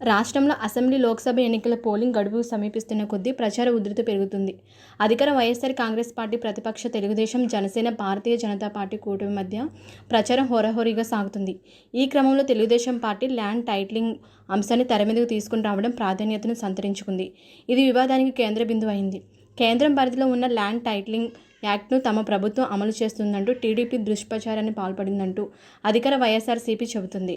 రాష్ట్రంలో అసెంబ్లీ లోక్సభ ఎన్నికల పోలింగ్ గడువు సమీపిస్తున్న కొద్దీ ప్రచార ఉధృతి పెరుగుతుంది. అధికార వైఎస్ఆర్ కాంగ్రెస్ పార్టీ ప్రతిపక్ష తెలుగుదేశం జనసేన భారతీయ జనతా పార్టీ కూటమి మధ్య ప్రచారం హోరహోరీగా సాగుతుంది. ఈ క్రమంలో తెలుగుదేశం పార్టీ ల్యాండ్ టైటిలింగ్ అంశాన్ని తెర మీదకు తీసుకుని రావడం ప్రాధాన్యతను సంతరించుకుంది. ఇది వివాదానికి కేంద్ర బిందువు అయింది కేంద్రం పరిధిలో ఉన్న ల్యాండ్ టైటిలింగ్ యాక్ట్ను తమ ప్రభుత్వం అమలు చేస్తుందంటూ టీడీపీ దుష్ప్రచారాన్ని పాల్పడిందంటూ అధికార వైఎస్ఆర్సీపీ చెబుతుంది.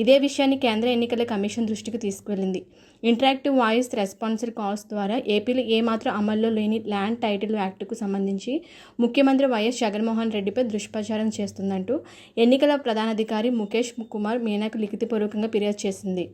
ఇదే విషయాన్ని కేంద్ర ఎన్నికల కమిషన్ దృష్టికి తీసుకువెళ్ళింది. ఇంటరాక్టివ్ వాయిస్ రెస్పాన్సర్ కాల్స్ ద్వారా ఏపీలో ఏమాత్రం అమల్లో లేని ల్యాండ్ టైటిల్ యాక్ట్కు సంబంధించి ముఖ్యమంత్రి వైఎస్ జగన్మోహన్ రెడ్డిపై దుష్ప్రచారం చేస్తుందంటూ ఎన్నికల ప్రధానాధికారి ముఖేష్ కుమార్ మీనాకు లిఖితపూర్వకంగా ఫిర్యాదు చేసింది.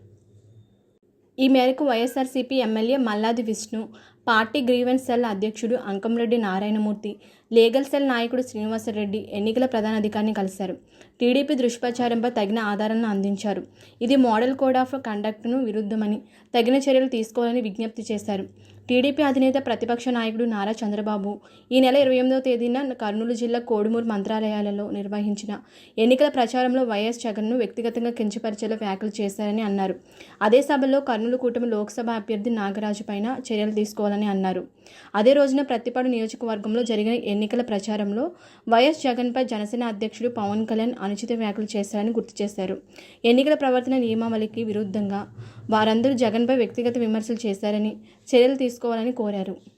ఈ మేరకు YSRCP MLA Malladi Vishnu party grievance cell అధ్యక్షుడు అంకంరెడ్డి నారాయణమూర్తి లీగల్ సెల్ నాయకుడు శ్రీనివాసరెడ్డి ఎన్నికల ప్రధానాధికారిని కలిశారు. టీడీపీ దుష్ప్రచారంపై తగిన ఆధారాలను అందించారు. ఇది మోడల్ కోడ్ ఆఫ్ కండక్ట్ను విరుద్ధమని తగిన చర్యలు తీసుకోవాలని విజ్ఞప్తి చేశారు. టీడీపీ అధినేత ప్రతిపక్ష నాయకుడు నారా చంద్రబాబు ఈ నెల ఇరవై ఎనిమిదవ తేదీన కర్నూలు జిల్లా కోడుమూరు మంత్రాలయాలలో నిర్వహించిన ఎన్నికల ప్రచారంలో వైఎస్ జగన్ను వ్యక్తిగతంగా కించపరిచేలా వ్యాఖ్యలు చేశారని అన్నారు. అదే సభలో కర్నూలు కూటమి లోక్సభ అభ్యర్థి నాగరాజు పైన చర్యలు తీసుకోవాలని అన్నారు. అదే రోజున ప్రతిపాడు నియోజకవర్గంలో జరిగిన ఎన్నికల ప్రచారంలో వైఎస్ జగన్పై జనసేన అధ్యక్షుడు పవన్ కళ్యాణ్ అనుచిత వ్యాఖ్యలు చేశారని గుర్తు చేశారు. ఎన్నికల ప్రవర్తన నియమావళికి విరుద్ధంగా వారందరూ జగన్పై వ్యక్తిగత విమర్శలు చేశారని చర్యలు తీసుకోవాలని కోరారు.